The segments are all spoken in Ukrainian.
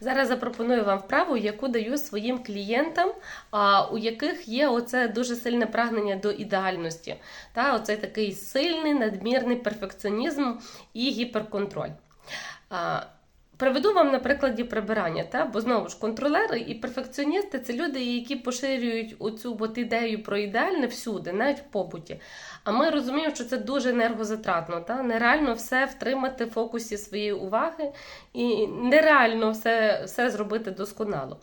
Зараз запропоную вам вправу, яку даю своїм клієнтам, у яких є оце дуже сильне прагнення до ідеальності. Та, оцей такий сильний надмірний перфекціонізм і гіперконтроль. Приведу вам на прикладі прибирання, та? бо знову ж контролери і перфекціоністи це люди, які поширюють оцю от ідею про ідеальне всюди, навіть в побуті. А ми розуміємо, що це дуже енергозатратно. Та? Нереально все втримати в фокусі своєї уваги і нереально все, все зробити досконало.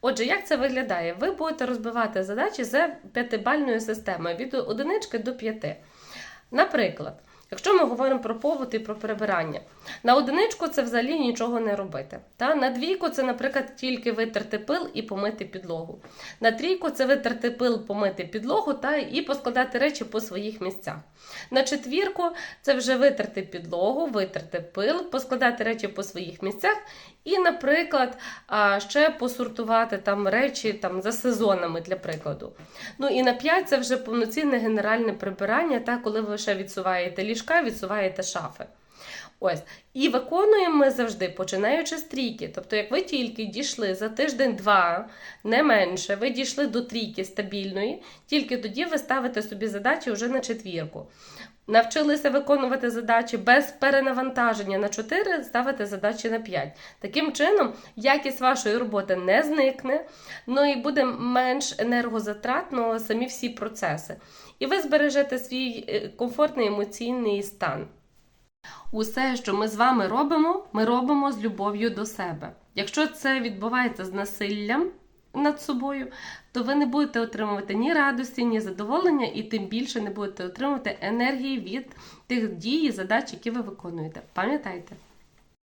Отже, як це виглядає? Ви будете розбивати задачі за п'ятибальною системою від одинички до п'яти. Наприклад, якщо ми говоримо про побут і про прибирання, на одиничку це взагалі нічого не робити. Та? На двійку це, наприклад, тільки витерти пил і помити підлогу. На трійку це витерти пил, помити підлогу та і поскладати речі по своїх місцях. На четвірку це вже витерти підлогу, витерти пил, поскладати речі по своїх місцях. І, наприклад, ще посортувати там речі там, за сезонами, для прикладу. Ну і на 5 це вже повноцінне генеральне прибирання, та, коли ви ще відсуваєте ліжка, відсуваєте шафи. Ось. І виконуємо ми завжди, починаючи з трійки. Тобто, як ви тільки дійшли за тиждень-два, не менше, ви дійшли до трійки стабільної, тільки тоді ви ставите собі задачі вже на четвірку. Навчилися виконувати задачі без перенавантаження на 4, ставите задачі на 5. Таким чином, якість вашої роботи не зникне, ну і буде менш енергозатратно самі всі процеси. І ви збережете свій е, комфортний емоційний стан. Усе, що ми з вами робимо, ми робимо з любов'ю до себе. Якщо це відбувається з насиллям над собою, то ви не будете отримувати ні радості, ні задоволення, і тим більше не будете отримувати енергії від тих дій і задач, які ви виконуєте. Пам'ятайте.